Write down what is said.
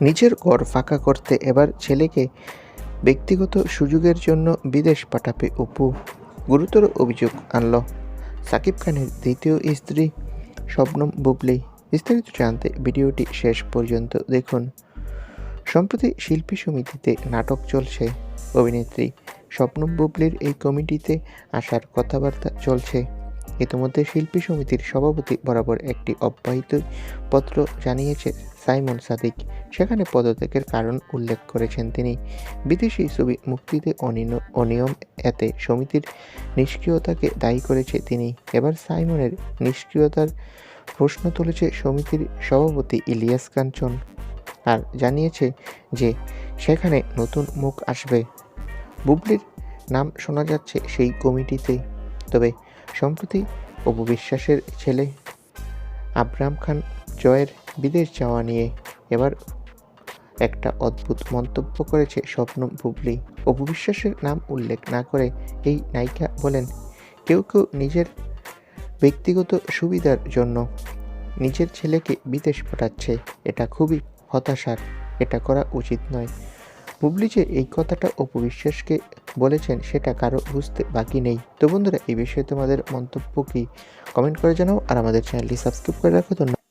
নিজের ঘর ফাঁকা করতে এবার ছেলেকে ব্যক্তিগত সুযোগের জন্য বিদেশ পাঠাবে অপু। গুরুতর অভিযোগ আনল। সাকিব খানের দ্বিতীয় স্ত্রী শবনম বুবলি। বিস্তারিত জানতে ভিডিওটি শেষ পর্যন্ত দেখুন। সম্প্রতি শিল্পী সমিতিতে নাটক চলছে। অভিনেত্রী স্বপ্নম বুবলির এই কমিটিতে আসার কথাবার্তা চলছে। ইতিমধ্যে শিল্পী সমিতির সভাপতি বরাবর একটি অব্যাহত পত্র জানিয়েছে সাইমন সাদিক। সেখানে পদত্যাগের কারণ উল্লেখ করেছেন তিনি। বিদেশি ছবি মুক্তিতে অনিয়ম এতে সমিতির নিষ্ক্রিয়তাকে দায়ী করেছে তিনি। এবার সাইমনের নিষ্ক্রিয়তার প্রশ্ন তুলেছে সমিতির সভাপতি ইলিয়াস কাঞ্চন আর জানিয়েছে যে, সেখানে নতুন মুখ আসবে। বুবলির নাম শোনা যাচ্ছে সেই কমিটিতে তবে সম্প্রতি অপবিশ্বাসের ছেলে আবরাম খান জয়ের বিদেশ যাওয়া নিয়ে এবার একটা অদ্ভুত মন্তব্য করেছে স্বপ্ন বুবলি। অপু বিশ্বাসের নাম উল্লেখ না করে এই নায়িকা বলেন, কেউ কেউ নিজের ব্যক্তিগত সুবিধার জন্য নিজের ছেলেকে বিদেশ পাঠাচ্ছে। এটা খুবই হতাশার। এটা করা উচিত নয়। বুবলি যে এই কথাটা অপবিশ্বাসকে বলেছেন, সেটা কারও বুঝতে বাকি নেই। তো বন্ধুরা, এই বিষয়ে তোমাদের মন্তব্য কি? কমেন্ট করে জানাও আর আমাদের চ্যানেলটি সাবস্ক্রাইব করে রাখো। ধন্যবাদ।